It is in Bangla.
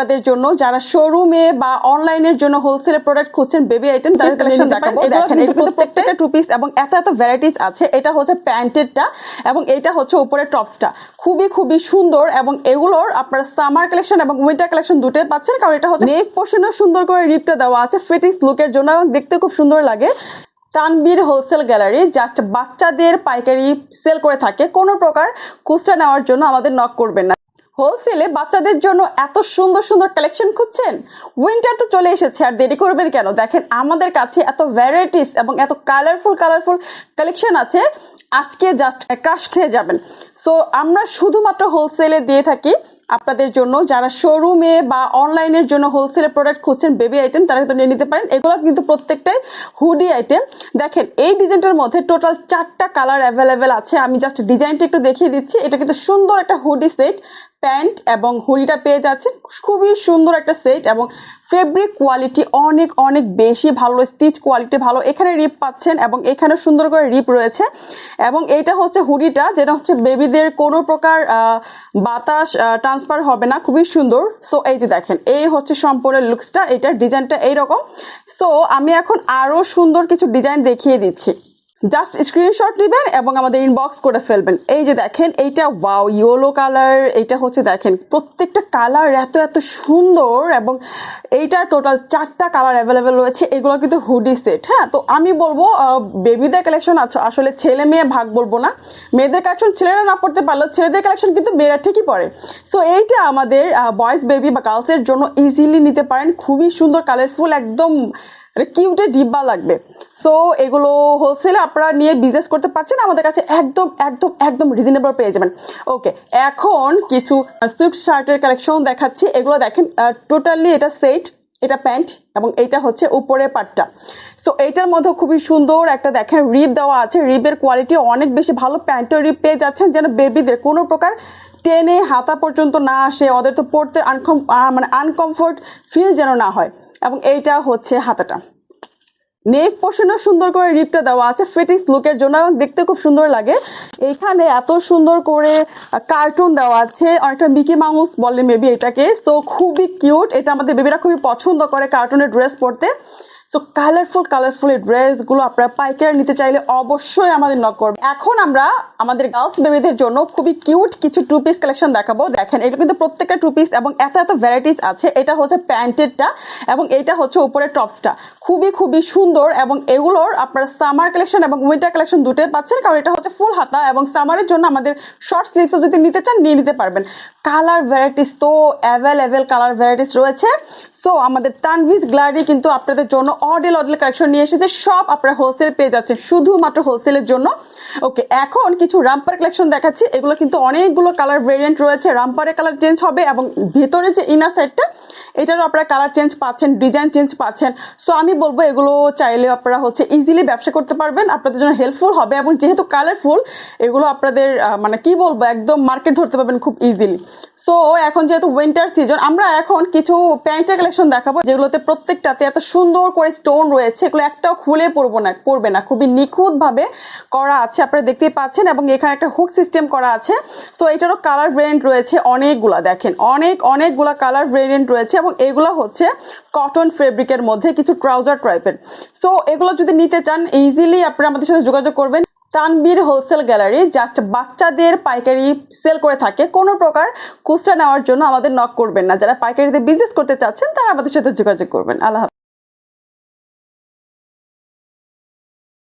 আপনাদের জন্য যারা শোরুমে বা অনলাইনের জন্য হোলসেল প্রোডাক্ট খুঁজছেন বেবি আইটেম তাদের কালেকশন দেখাবো। দেখেন এটা কিন্তু প্রত্যেকটা টু পিস এবং এত এত ভ্যারাইটিস আছে। এটা হচ্ছে প্যান্টেরটা এবং এটা হচ্ছে উপরে টপসটা। খুবই খুবই সুন্দর এবং এগুলোর আপনার সামার কালেকশন এবং উইন্টার কালেকশন দুটোই পাচ্ছেন কারণ এটা হচ্ছে নেক পোর্শনে সুন্দর করে রিপটা দেওয়া আছে ফিটিংস লুকের জন্য এবং দেখতে খুব সুন্দর লাগে। তানবীর হোলসেল গ্যালারি জাস্ট বাচ্চাদের পাইকারি সেল করে থাকে। কোনো প্রকার খুচরা নেওয়ার জন্য আমাদের নক করবেন না। হোলসেলে বাচ্চাদের জন্য এত সুন্দর সুন্দর কালেকশন খুঁজছেন? উইন্টার তো চলে এসেছে, আর দেরি করবেন কেন? দেখেন, আমাদের কাছে এত ভ্যারাইটিস এবং এত কালারফুল কালারফুল কালেকশন আছে। আজকে জাস্ট ক্রাশ খেয়ে যাবেন। সো আমরা শুধুমাত্র হোলসেলে দিয়ে থাকি। আপনাদের জন্য যারা শোরুমে বা অনলাইনের জন্য হোলসেলে প্রোডাক্ট খুঁজছেন বেবি আইটেম তারা কিন্তু নিয়ে নিতে পারেন। এগুলো কিন্তু প্রত্যেকটাই হুডি আইটেম দেখেন, এই ডিজাইনটার মধ্যে টোটাল চারটা কালার অ্যাভেলেবেল আছে। আমি জাস্ট ডিজাইনটা একটু দেখিয়ে দিচ্ছি। এটা কিন্তু সুন্দর একটা হুডি সেট প্যান্ট এবং হুডিটা পেয়ে যাচ্ছেন। খুবই সুন্দর একটা সেট এবং ফেব্রিক কোয়ালিটি অনেক অনেক বেশি ভালো, স্টিচ কোয়ালিটি ভালো। এখানে রিপ পাচ্ছেন এবং এখানে সুন্দর করে রিপ রয়েছে। এবং এইটা হচ্ছে হুডিটা, যেটা হচ্ছে বেবিদের কোনো প্রকার বাতাস ট্রান্সফার হবে না। খুবই সুন্দর। সো এই যে দেখেন, এই হচ্ছে সম্পূর্ণ লুকসটা এটার ডিজাইনটা এইরকম। সো আমি এখন আরও সুন্দর কিছু ডিজাইন দেখিয়ে দিচ্ছি। জাস্ট স্ক্রিনশট নেবেন এবং আমাদের ইনবক্স করে ফেলবেন। এই যে দেখেন, এইটা ওয়াও ইয়েলো কালার এটা হচ্ছে দেখেন, প্রত্যেকটা কালার এত এত সুন্দর এবং এইটা টোটাল চারটা কালার অ্যাভেলেবেল রয়েছে, এগুলো কিন্তু হুডি সেট হ্যাঁ? তো আমি বলব বেবিদের কালেকশন আছে, আসলে ছেলে মেয়ে ভাগ বলব না। মেয়েদের কালেকশন ছেলেরা না পড়তে পারলেও ছেলেদের কালেকশন কিন্তু মেয়েরা ঠিকই পড়ে। সো এইটা আমাদের বয়েজ বেবি বা গার্লসের জন্য ইজিলি নিতে পারেন, খুবই সুন্দর কালারফুল একদম কিউটে ডিব্বা লাগবে। সো এগুলো হোলসেলে আপনারা নিয়ে বিজনেস করতে পারছেন, আমাদের কাছে একদম একদম একদম রিজনেবল পেয়ে যাবেন। ওকে এখন কিছু সুইফট শার্টের কালেকশন দেখাচ্ছি। এগুলো দেখেন টোটালি এটা সেট এটা প্যান্ট এবং এইটা হচ্ছে উপরের পাটটা। সো এইটার মধ্যে খুবই সুন্দর একটা দেখেন রিপ দেওয়া আছে। রিপের কোয়ালিটি অনেক বেশি ভালো। প্যান্টের রিপ পেয়ে যাচ্ছেন যেন বেবিদের কোনো প্রকার টেনে হাতা পর্যন্ত না আসে। ওদের তো পড়তে আনকম মানে আনকমফোর্ট ফিল যেন না হয়। এবং এইটা হচ্ছে হাতাটা। নেক পোর্শনে সুন্দর করে রিপটা দেওয়া আছে, ফিটিংস লুকের জন্য এবং দেখতে খুব সুন্দর লাগে। এখানে এত সুন্দর করে কার্টুন দেওয়া আছে অনেকটা মিকি মাউস বলে মেবি এটাকে। সো খুবই কিউট। এটা আমাদের বেবিরা খুবই পছন্দ করে কার্টুনের ড্রেস পরতে। সো কালারফুল কালারফুল এই ড্রেসগুলো আপনারা পাইকারি নিতে চাইলে অবশ্যই আমাদের নক করবে। এখন আমরা আমাদের গার্লস বেবিদের জন্য খুবই কিউট কিছু টু পিস কালেকশন দেখাবো। দেখেন, এটা কিন্তু প্রত্যেকটা টু পিস এবং এত এত ভ্যারাইটিস আছে। এটা হচ্ছে প্যান্টেরটা এবং এটা হচ্ছে উপরে টপসটা। খুবই খুবই সুন্দর এবং এগুলোর আপনারা সামার কালেকশন এবং উইন্টার কালেকশন দুটোই পাচ্ছেন। কারণ এটা হচ্ছে ফুল হাতা এবং সামারের জন্য আমাদের শর্ট স্লিভসও যদি নিতে চান, নিয়ে নিতে পারবেন। কালার ভ্যারাইটিস তো অ্যাভেলেবেল কালার ভ্যারাইটিস রয়েছে। সো আমাদের তানভিজ গ্লারি কিন্তু আপনাদের জন্য অডেল অডেল কালেকশন নিয়ে এসেছে। সব আপনারা হোলসেল পেয়ে যাচ্ছেন, শুধুমাত্র হোলসেলের জন্য। ওকে এখন কিছু রামপার কালেকশন দেখাচ্ছি। এগুলো কিন্তু অনেকগুলো কালার ভেরিয়েন্ট রয়েছে। রামপারের কালার চেঞ্জ হবে এবং ভেতরে যে ইনার সাইডটা এটারও আপনারা কালার চেঞ্জ পাচ্ছেন ডিজাইন চেঞ্জ পাচ্ছেন। সো আমি বলব এগুলো চাইলে আপনারা হচ্ছে ইজিলি ব্যবসা করতে পারবেন, আপনাদের জন্য হেল্পফুল হবে এবং যেহেতু কালারফুল এগুলো আপনাদের মানে কি বলব, একদম মার্কেট ধরতে পারবেন খুব ইজিলি সো এখন যেহেতু উইন্টার সিজন আমরা এখন কিছু প্যান্টের কালেকশন দেখাবো, যেগুলোতে প্রত্যেকটাতে এত সুন্দর করে স্টোন রয়েছে, এগুলো একটাও খুলে পড়ব না পড়বে না। খুবই নিখুঁত ভাবে করা আছে, আপনারা দেখতেই পাচ্ছেন, এবং এখানে একটা হুক সিস্টেম করা আছে। সো এটারও কালার ভেরিয়েন্ট রয়েছে অনেকগুলা, দেখেন, অনেক, অনেকগুলা কালার ভেরিয়েন্ট রয়েছে এবং এগুলো হচ্ছে কটন ফেব্রিকের মধ্যে কিছু ট্রাউজার টাইপের সো এগুলো যদি নিতে চান ইজিলি আপনারা আমাদের সাথে যোগাযোগ করবেন। তানবীর হোলসেল গ্যালারি জাস্ট বাচ্চাদের পাইকারি সেল করে থাকে। কোনো প্রকার খুচরা নেওয়ার জন্য আমাদের নক করবেন না। যারা পাইকারিতে বিজনেস করতে চাচ্ছেন, তারা আমাদের সাথে যোগাযোগ করবেন। আল্লাহ।